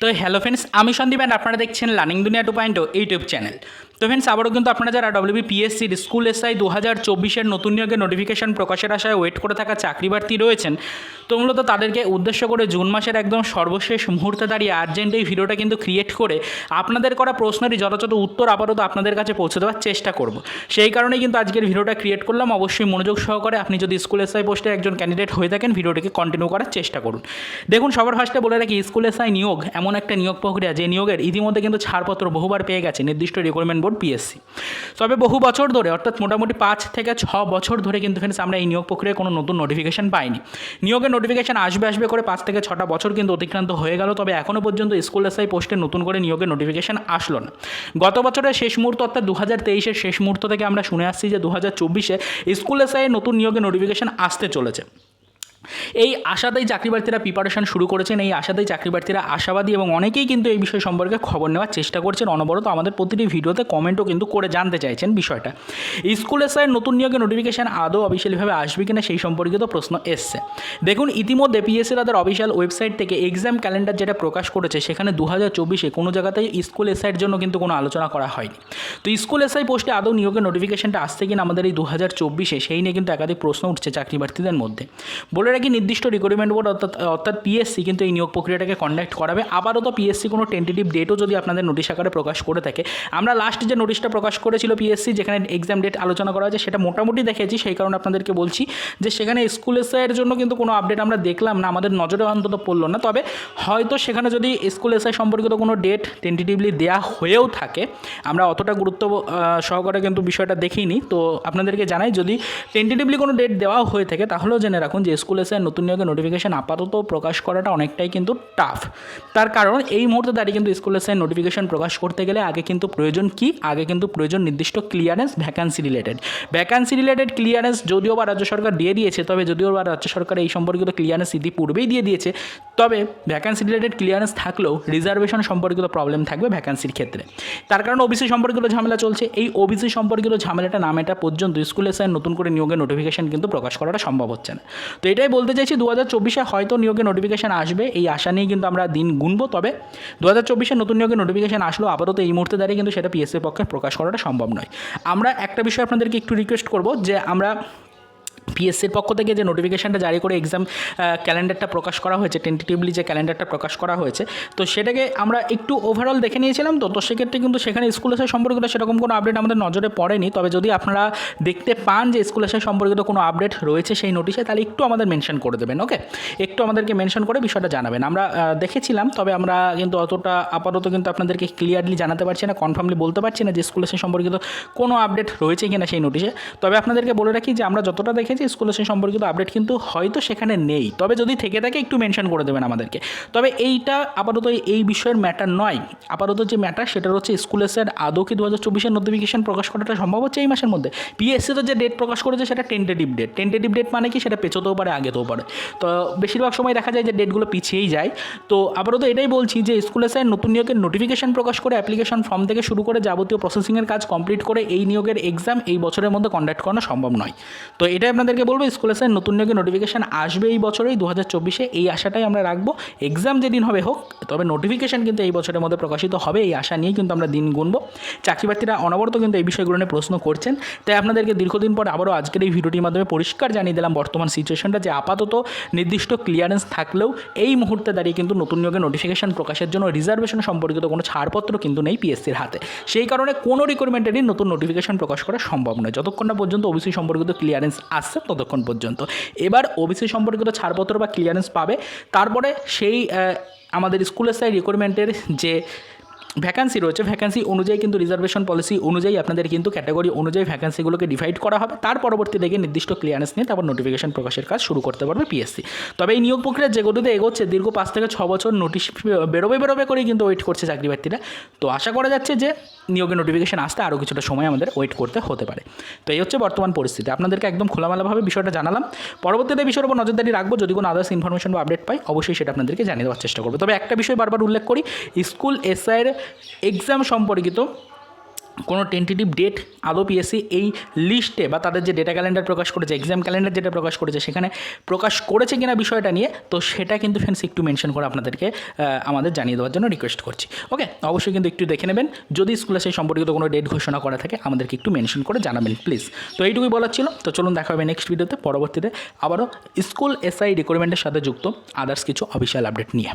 তো hello friends আমি Sandeep and আপনারা দেখছেন learning Duniya two point YouTube channel তো ফ্রেন্ডস আবারও কিন্তু আপনারা যারা ডব্লিউবি পিএসসির স্কুল এসআই দু হাজার চব্বিশের নতুন নিয়োগের নোটিফিকেশন প্রকাশের আশায় ওয়েট করে থাকা চাকরি প্রার্থী রয়েছেন, তো মূলত তাদেরকে উদ্দেশ্য করে জুন মাসের একদম সর্বশেষ মুহূর্তে দাঁড়িয়ে আর্জেন্ট এই ভিডিওটা কিন্তু ক্রিয়েট করে আপনাদের করা প্রশ্নেরই যথাযথ উত্তর আপাতত আপনাদের কাছে পৌঁছে দেওয়ার চেষ্টা করব। সেই কারণেই কিন্তু আজকের ভিডিওটা ক্রিয়েট করলাম, অবশ্যই মনোযোগ সহকারে আপনি যদি স্কুল এসআই পোস্টে একজন ক্যান্ডিডেট হয়ে থাকেন ভিডিওটিকে কন্টিনিউ করার চেষ্টা করুন। দেখুন, সবার ফার্স্টে বলে রাখি স্কুল এসআই নিয়োগ এমন একটা নিয়োগ প্রক্রিয়া যে নিয়োগের ইতিমধ্যে কিন্তু ছাড়পত্র বহুবার পেয়ে গেছে নির্দিষ্ট রিক্রুটমেন্ট বোর্ড পিএসসি। তবে বহু বছর ধরে, অর্থাৎ মোটামুটি পাঁচ থেকে ছ বছর ধরে কিন্তু ফ্রেন্ডস আমরা এই নিয়োগ প্রক্রিয়ায় কোনো নতুন নোটিফিকেশন পাইনি। নিয়োগের নোটিফিকেশন আসবে আসবে করে পাঁচ থেকে ছটা বছর কিন্তু অতিক্রান্ত হয়ে গেল, তবে এখনও পর্যন্ত স্কুল এসআই পোস্টে নতুন করে নিয়োগের নোটিফিকেশন আসলো না। গত বছরের শেষ মুহূর্ত, অর্থাৎ দু হাজার তেইশের শেষ মুহূর্ত থেকে আমরা শুনে আসছি যে দু হাজার চব্বিশে স্কুল এসআই নতুন নিয়োগের নোটিফিকেশন আসতে চলেছে। এই আশাতেই চাকরি প্রিপারেশন শুরু করেছেন, এই আশাতেই চাকরি প্রার্থীরা আশাবাদী এবং অনেকেই কিন্তু এই বিষয় সম্পর্কে খবর নেওয়ার চেষ্টা করছেন। অনবরত আমাদের প্রতিটি ভিডিওতে কমেন্টও কিন্তু করে জানতে চাইছেন বিষয়টা। স্কুল এসআইয়ের নতুন নিয়োগের নোটিফিকেশান আদৌ অফিসিয়ালিভাবে আসবে কিনা সেই সম্পর্কিত প্রশ্ন এসছে। দেখুন, ইতিমধ্যে পিএসসি তাদের অফিসিয়াল ওয়েবসাইট থেকে এক্সাম ক্যালেন্ডার যেটা প্রকাশ করেছে, সেখানে দু হাজার চব্বিশে কোনো জায়গাতেই স্কুল এসআইয়ের জন্য কিন্তু কোনো আলোচনা করা হয়নি। তো স্কুল এসআই পোস্টে আদৌ নিয়োগের নোটিফিকেশনটা আসছে কিনা আমাদের এই দু হাজার চব্বিশে সেই নিয়ে কিন্তু একাধিক প্রশ্ন উঠছে চাকরি প্রার্থীদের মধ্যে। বলে রাখি, নির্দিষ্ট রিক্রুটমেন্ট বোর্ড অর্থাৎ অর্থাৎ পিএসসি কিন্তু এই নিয়োগ প্রক্রিয়াটাকে কন্ডাক্ট করাবে। আবারও তো পিএসসি কোনো টেন্টেটিভ ডেটও যদি আপনাদের নোটিশ আকারে প্রকাশ করে থাকে। আমরা লাস্ট যে নোটিশটা প্রকাশ করেছিল পিএসসি যেখানে এক্সাম ডেট আলোচনা করা হয়েছে, সেটা মোটামুটি দেখেছি। সেই কারণে আপনাদেরকে বলছি যে সেখানে স্কুল এসআইয়ের জন্য কিন্তু কোনো আপডেট আমরা দেখলাম না, আমাদের নজরে অন্তত পড়ল না। তবে হয়তো সেখানে যদি স্কুল এসআই সম্পর্কিত কোনো ডেট টেন্টেটিভলি দেওয়া হয়েও থাকে, আমরা অতটা গুরুত্ব আহ, সহকারে কিন্তু বিষয়টা দেখিনি। তো আপনাদেরকে জানাই যদি টেন্টেটিভলি কোনো ডেট দেওয়া হয়ে থাকে তাহলেও জেনে রাখুন যে স্কুল এসআই নতুন নিয়োগের নোটিফিকেশন আপাতত প্রকাশ করাটা অনেকটাই কিন্তু টাফ তার কারণ এই মুহূর্তে দাঁড়িয়ে কিন্তু স্কুল এসআই নোটিফিকেশন প্রকাশ করতে গেলে আগে কিন্তু প্রয়োজন কি? আগে কিন্তু প্রয়োজন নির্দিষ্ট clearance vacancy related vacancy related clearance যদিও বা রাজ্য সরকার দিয়ে দিয়েছে তবে যদিও বা রাজ্য সরকার এই সম্পর্কিত ক্লিয়ারেন্স ইতিপূর্বেই দিয়ে দিয়েছে তবে ভ্যাকান্সি রিলেটেড ক্লিয়ারেন্স থাকলেও রিজার্ভেশন সম্পর্কিত প্রবলেম থাকবে ভ্যাকান্সির ক্ষেত্রে। তার কারণে ওবিসি সম্পর্কিত ঝামেলা চলছে। এই ওবিসি সম্পর্কিত ঝামেলাটা নাম এটা পর্যন্ত স্কুলে স্যার নতুন করে নিয়োগের নোটিফিকেশন কিন্তু প্রকাশ করাটা সম্ভব হচ্ছে না। তো এটাই বলতে চাইছি দু হাজার চব্বিশে হয়তো নিয়োগের নোটিফিকেশন আসবে, এই আশা নিয়ে কিন্তু আমরা দিন গুনবো। তবে দু হাজার চব্বিশে নতুন নিয়োগের নোটিফিকেশান আসলেও আপাতত এই মুহূর্তে দাঁড়িয়ে কিন্তু সেটা পিএসসির পক্ষে প্রকাশ করাটা সম্ভব নয়। আমরা একটা বিষয় আপনাদেরকে একটু রিকোয়েস্ট করব যে আমরা পিএসসির পক্ষ থেকে যে নোটিফিকেশানটা জারি করে এক্সাম ক্যালেন্ডারটা প্রকাশ করা হয়েছে টেন্টেটিভলি যে ক্যালেন্ডারটা প্রকাশ করা হয়েছে, তো সেটাকে আমরা একটু ওভারঅল দেখে নিয়েছিলাম, তো তো সেক্ষেত্রে কিন্তু সেখানে স্কুল এসে সম্পর্কিত সেরকম কোনো আপডেট আমাদের নজরে পড়েনি, তবে যদি আপনারা দেখতে পান যে স্কুল এসে সম্পর্কিত কোনো আপডেট রয়েছে সেই নোটিশে তাহলে একটু আমাদের মেনশন করে দেবেন ওকে একটু আমাদেরকে মেনশন করে বিষয়টা জানাবেন। আমরা দেখেছিলাম, তবে আমরা কিন্তু অতটা আপাতত কিন্তু আপনাদেরকে ক্লিয়ারলি জানাতে পারছি না কনফার্মলি বলতে পারছি না যে স্কুল এসে সম্পর্কিত কোনো আপডেট রয়েছে কিনা সেই নোটিশে তবে আপনাদেরকে বলে রাখি যে আমরা যতটা দেখেছি স্কুল এসে সম্পর্কিত আপডেট কিন্তু হয়তো সেখানে নেই। তবে যদি থেকে থাকে, একটু মেনশন করে দেবেন আমাদেরকে। তবে এইটা আপাতত এই বিষয়ের ম্যাটার নয়। আপাতত যে ম্যাটার সেটা হচ্ছে স্কুল এসের আদৌ কি দু হাজার চব্বিশের নোটিফিকেশন প্রকাশ করাটা সম্ভব হচ্ছে এই মাসের মধ্যে? পিএসসি তো যে ডেট প্রকাশ করেছে, সেটা টেন্টেটিভ ডেট টেন্টেটিভ ডেট মানে কি? সেটা পেছোতেও পারে, আগেতেও পারে। তো বেশিরভাগ সময় দেখা যায় যে ডেটগুলো পিছিয়েই যায়। তো আপাতত এটাই বলছি যে স্কুল এসআই নতুন নিয়োগের নোটিফিকেশন প্রকাশ করে অ্যাপ্লিকেশন ফর্ম থেকে শুরু করে যাবতীয় প্রসেসিংয়ের কাজ কমপ্লিট করে এই নিয়োগের এক্সাম এই বছরের মধ্যে কন্ডাক্ট করানো সম্ভব নয়। তো এটাই আপনাদেরকে বলব, স্কুল এসআই নতুন নিয়োগের নোটিফিকেশান আসবে এই বছরেই দু হাজার চব্বিশে এই আশাটাই আমরা রাখব। এক্সাম যেদিন হবে হোক, তবে নোটিফিকেশন কিন্তু এই বছরের মধ্যে প্রকাশিত হবে, এই আশা নিয়ে কিন্তু আমরা দিন গুনবো। চাকরি প্রার্থীরা অনবরত কিন্তু এই বিষয়গুলো নিয়ে প্রশ্ন করছেন। তাই আপনাদেরকে দীর্ঘদিন পর আবারও আজকের এই ভিডিওটির মাধ্যমে পরিষ্কার জানিয়ে দিলাম বর্তমান সিচুয়েশনটা যে আপাতত নির্দিষ্ট ক্লিয়ারেন্স থাকলেও এই মুহূর্তে দাঁড়িয়ে কিন্তু নতুন নিয়োগের নোটিফিকেশান প্রকাশের জন্য রিজার্ভেশন সম্পর্কিত কোনো ছাড়পত্র কিন্তু নেই পিএসসির হাতে। সেই কারণে কোনো রিকোয়ারমেন্টেরই নতুন নোটিফিকেশান প্রকাশ করা সম্ভব নয়। যতক্ষণ না পর্যন্ত ওবিসি সম্পর্কিত ক্লিয়ারেন্স আসছে ততক্ষণ পর্যন্ত। এবার ওবিসি সম্পর্কিত ছাড়পত্র বা ক্লিয়ারেন্স পাবে। তারপরে সেই আমাদের স্কুলের সাই রিকোয়ারমেন্টের যে ভ্যাকান্সি রয়েছে। ভ্যাকান্সি অনুযায়ী কিন্তু রিজার্ভেশন পলিসি অনুযায়ী আপনাদের কিন্তু ক্যাটাগরি অনুযায়ী ভ্যাকান্সিগুলোকে ডিভাইড করা হবে। তার পরবর্তী থেকে নির্দিষ্ট ক্লিয়ারেন্স নিয়ে তারপর নোটিফিকেশন প্রকাশের কাজ শুরু করতে পারবে পিএসসি তবে এই নিয়োগ প্রক্রিয়া যে গতিতে এগোচ্ছে, দীর্ঘ পাঁচ থেকে ছ বছর নোটিশ বেরোবে বেরোবে করেই কিন্তু ওয়েট করছে চাকরি প্রার্থীরা। তো আশা করা যাচ্ছে যে নিয়োগের নোটিফিকেশন আসতে আরও কিছুটা সময় আমাদের ওয়েট করতে হতে পারে। তো এই হচ্ছে বর্তমান পরিস্থিতি। আপনাদেরকে একদম খোলামেলাভাবে বিষয়টা জানালাম। পরবর্তীতে বিষয়ের উপর নজরদারি রাখব। যদি কোনো আদার্স ইনফরমেশন বা আপডেট পাই, অবশ্যই সেটা আপনাদেরকে জানিয়ে দেওয়ার চেষ্টা করব। তবে একটা বিষয় বারবার উল্লেখ করি, স্কুল এসআইয়ের এক্সাম সম্পর্কিত কোনো টেন্টেটিভ ডেট আদৌ পিএসসি এই লিস্টে বা তাদের যে ডেটা ক্যালেন্ডার প্রকাশ করেছে এক্সাম ক্যালেন্ডার যেটা প্রকাশ করেছে, সেখানে প্রকাশ করেছে কিনা বিষয়টা নিয়ে, তো সেটা কিন্তু ফ্রেন্ডস একটু মেনশন করে আপনাদেরকে আমাদের জানিয়ে দেওয়ার জন্য রিকোয়েস্ট করছি। ওকে অবশ্যই কিন্তু একটু দেখে নেবেন। যদি স্কুলে সেই সম্পর্কিত কোনো ডেট ঘোষণা করা থাকে, আমাদেরকে একটু মেনশন করে জানাবেন প্লিজ তো এইটুকুই বলার ছিল। তো চলুন দেখা হবে নেক্সট ভিডিওতে পরবর্তীতে আবারও স্কুল এসআই রিক্রুটমেন্টের সাথে যুক্ত আদার্স কিছু অফিসিয়াল আপডেট নিয়ে।